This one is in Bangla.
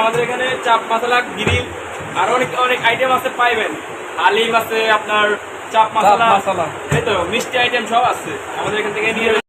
আমাদের এখানে চাপ মশলা গ্রিল আর অনেক অনেক আইটেম আছে পাইবেন। হালিম আছে আপনার চাপ মশলা। মশলা। এই তো মিষ্টি আইটেম সব আছে। আমাদের এখান থেকে নিয়ে